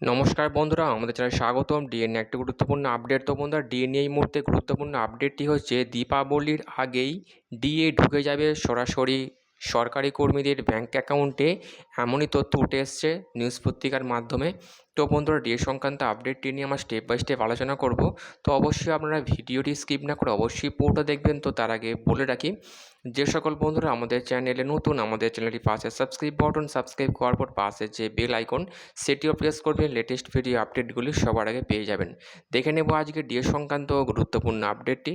নমস্কার বন্ধুরা, আমাদের চ্যানেলে স্বাগতম। ডিএনএ একটি গুরুত্বপূর্ণ আপডেট তো বন্ধুরা ডিএনএ এই মুহূর্তে গুরুত্বপূর্ণ আপডেটটি হচ্ছে, দীপাবলির আগেই ডিএ ঢুকে যাবে সরাসরি সরকারি কর্মীদের ব্যাঙ্ক অ্যাকাউন্টে এমনই তথ্য উঠে এসছে নিউজ পত্রিকার মাধ্যমে। তো বন্ধুরা ডিএ সংক্রান্ত আপডেটটি নিয়ে আমরা স্টেপ বাই স্টেপ আলোচনা করব। তো অবশ্যই আপনারা ভিডিওটি স্কিপ না করে অবশ্যই পুরোটা দেখবেন। তো তার আগে বলে রাখি, যে সকল বন্ধুরা আমাদের চ্যানেলে নতুন, আমাদের চ্যানেলটি পাশে সাবস্ক্রাইব বাটন সাবস্ক্রাইব করার পর পাশে যে বেল আইকন সেটিও প্রেস করবেন। লেটেস্ট ভিডিও আপডেটগুলি সবার আগে পেয়ে যাবেন। দেখে নেব আজকে ডিএ সংক্রান্ত গুরুত্বপূর্ণ আপডেটটি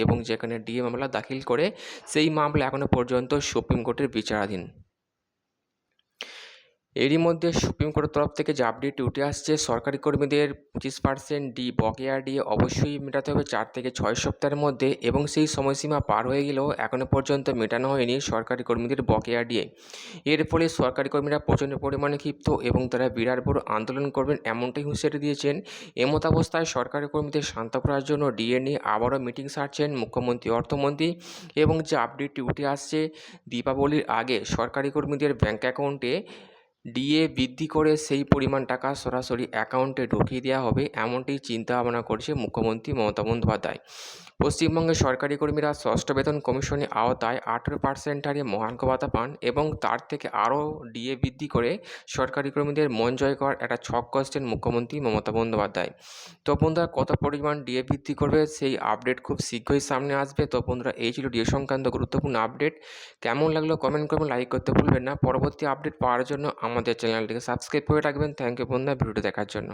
এবং যেখানে ডিএ মামলা দাখিল করে সেই মামলা এখনও পর্যন্ত সুপ্রিম কোর্টের বিচারাধীন। এরই মধ্যে সুপ্রিম কোর্টের তরফ থেকে যে আপডেটটি উঠে আসছে, সরকারি কর্মীদের পঁচিশ পার্সেন্ট ডি বকেয়া ডি অবশ্যই মেটাতে হবে চার থেকে ছয় সপ্তাহের মধ্যে এবং সেই সময়সীমা পার হয়ে গেলেও এখনও পর্যন্ত মেটানো হয়নি সরকারি কর্মীদের বকেয়া ডিএ এর ফলে সরকারি কর্মীরা প্রচণ্ড পরিমাণে ক্ষিপ্ত এবং তারা বিরাট বড় আন্দোলন করবেন এমনটাই হুঁশিয়ারি দিয়েছেন। এমত অবস্থায় সরকারি কর্মীদের শান্ত করার জন্য ডিএ নিয়ে আবারও মিটিং সারছেন মুখ্যমন্ত্রী, অর্থমন্ত্রী এবং যে আপডেটটি উঠে আসছে, দীপাবলির আগে সরকারি কর্মীদের ব্যাঙ্ক অ্যাকাউন্টে ডিএ বৃদ্ধি করে সেই পরিমাণ টাকা সরাসরি অ্যাকাউন্টে ঢুকিয়ে দেওয়া হবে, এমনটি চিন্তা ভাবনা করছে মুখ্যমন্ত্রী মমতা বন্দ্যোপাধ্যায়। পশ্চিমবঙ্গের সরকারি কর্মীরা ষষ্ঠ বেতন কমিশনের আওতায় আঠেরো পার্সেন্ট হারে মহার্ঘ ভাতা পান এবং তার থেকে আরও ডিএ বৃদ্ধি করে সরকারি কর্মীদের মন জয় করার একটা ছক কষছেন মুখ্যমন্ত্রী মমতা বন্দ্যোপাধ্যায়। তো বন্ধুরা, কত পরিমাণ ডিএ বৃদ্ধি করবে সেই আপডেট খুব শীঘ্রই সামনে আসবে। তো বন্ধুরা, এই ছিল ডিএ সংক্রান্ত গুরুত্বপূর্ণ আপডেট কেমন লাগল কমেন্ট করবেন লাইক করতে ভুলবেন না। পরবর্তী আপডেট পাওয়ার জন্য আমাদের চ্যানেলটিকে সাবস্ক্রাইব করে রাখবেন। থ্যাংক ইউ বন্ধুরা ভিডিওটি দেখার জন্য।